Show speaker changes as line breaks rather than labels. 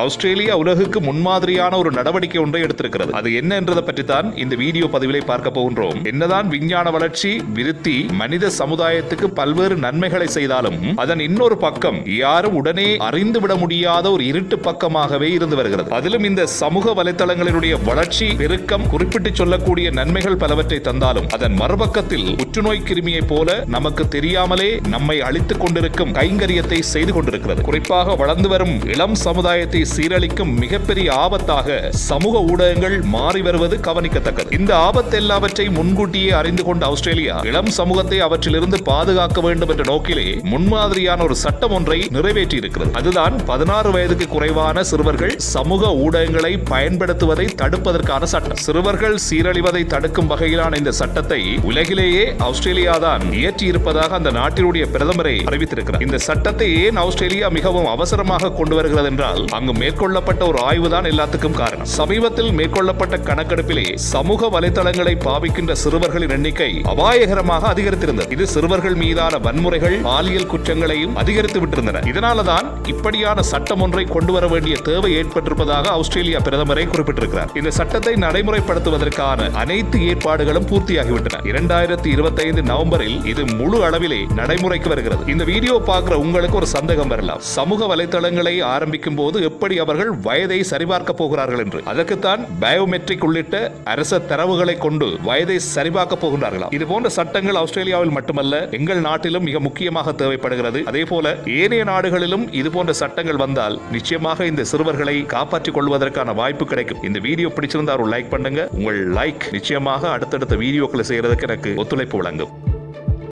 Australia உலகுக்கு முன்மாதிரியான ஒரு நடவடிக்கை ஒன்றை எடுத்திருக்கிறது. அது என்ன என்றதை பற்றி தான் இந்த வீடியோ பதிவிலை பார்க்க போகின்றோம். என்னதான் விஞ்ஞான வளர்ச்சி விருத்தி மனித சமுதாயத்துக்கு பல்வேறு நன்மைகளை செய்தாலும் அதன் இன்னொரு பக்கம் யாரும் உடனே அறிந்து விட முடியாத ஒரு இருட்டு பக்கமாகவே இருந்து வருகிறது. அதிலும் இந்த சமூக வலைதளங்களினுடைய வளர்ச்சி பெருக்கம் குறிப்பிட்டு சொல்லக்கூடிய நன்மைகள் பலவற்றை தந்தாலும் அதன் மறுபக்கத்தில் புற்றுநோய் கிருமியைப் போல நமக்கு தெரியாமலே நம்மை அழித்துக் கொண்டிருக்கும் கைங்கரியத்தை செய்து கொண்டிருக்கிறது. குறிப்பாக வளர்ந்து வரும் இளம் சமுதாயத்தை சீரழிக்கும் மிகப்பெரிய ஆபத்தாக சமூக ஊடகங்கள் மாறி வருவது கவனிக்கத்தக்கது. இந்த ஆபத்து எல்லாவற்றையும் முன்கூட்டியே அறிந்து கொண்ட ஆஸ்திரேலியா இளம் சமூகத்தை அவற்றிலிருந்து பாதுகாக்க வேண்டும் என்ற நோக்கிலே முன்மாதிரியான ஒரு சட்டம் ஒன்றை நிறைவேற்றி இருக்கிறது அதுதான் பதினாறு வயதுக்கு குறைவான சிறுவர்கள் சமூக ஊடகங்களை பயன்படுத்துவதை தடுப்பதற்கான சட்டம். சிறுவர்கள் சீரழிவதை தடுக்கும் வகையிலான இந்த சட்டத்தை உலகிலேயே ஆஸ்திரேலியா தான் இயற்றி இருப்பதாக அந்த நாட்டினுடைய பிரதமரை அறிவித்திருக்கிறார். இந்த சட்டத்தை ஏன் ஆஸ்திரேலியா மிகவும் அவசரமாக கொண்டு வருகிறது என்றால் அங்கு மேற்கொள்ளப்பட்ட ஒரு ஆய்வு தான் எல்லாத்துக்கும் காரணம். சமீபத்தில் மேற்கொள்ளப்பட்ட கணக்கெடுப்பிலே சமூக வலைதளங்களை பாவிக்கின்ற சிறுவர்களின் எண்ணிக்கை அபாயகரமாக அதிகரித்திருந்தது. இது சிறுவர்கள் மீதான வன்முறைகள் பாலியல் குற்றங்களையும் அதிகரித்து விட்டிருந்தன. இதனாலதான் இப்படியான சட்டம் ஒன்றை கொண்டு வர வேண்டிய தேவை ஏற்பட்டிருப்பதாக ஆஸ்திரேலியா பிரதமரை குறிப்பிட்டிருக்கிறார். இந்த சட்டத்தை நடைமுறைப்படுத்துவதற்கான அனைத்து ஏற்பாடுகளும் பூர்த்தியாகிவிட்டன. இரண்டாயிரத்தி இருபத்தி ஐந்து நவம்பரில் இது முழு அளவிலே நடைமுறைக்கு வருகிறது. இந்த வீடியோ பார்க்கிற உங்களுக்கு ஒரு சந்தேகம் வரலாம். சமூக வலைதளங்களை ஆரம்பிக்கும் போது எப்படி அவர்கள் வயதை சரிபார்க்க போகிறார்கள் என்று. அதற்குத்தான் பயோமெட்ரிக் உள்ளிட்ட அரச தரவுகளை கொண்டு வயதை சரிபார்க்க போகின்றார்களாம். இது போன்ற சட்டங்கள் ஆஸ்திரேலியாவில் மட்டுமல்ல எங்கள் நாட்டிலும் மிக முக்கியமாக தேவைப்படுகிறது. அதே போல ஏனைய நாடுகளிலும் இது போன்ற சட்டங்கள் வந்தால் நிச்சயமாக இந்த சிறுவர்களை காப்பாற்றிக் கொள்வதற்கான வாய்ப்பு கிடைக்கும். இந்த வீடியோ பிடிச்சிருந்தா ஒரு லைக் பண்ணுங்க. உங்கள் லைக் நிச்சயமாக அடுத்தடுத்த வீடியோக்களை செய்யறதுக்கு எனக்கு ஒத்துழைப்பு வழங்கும்.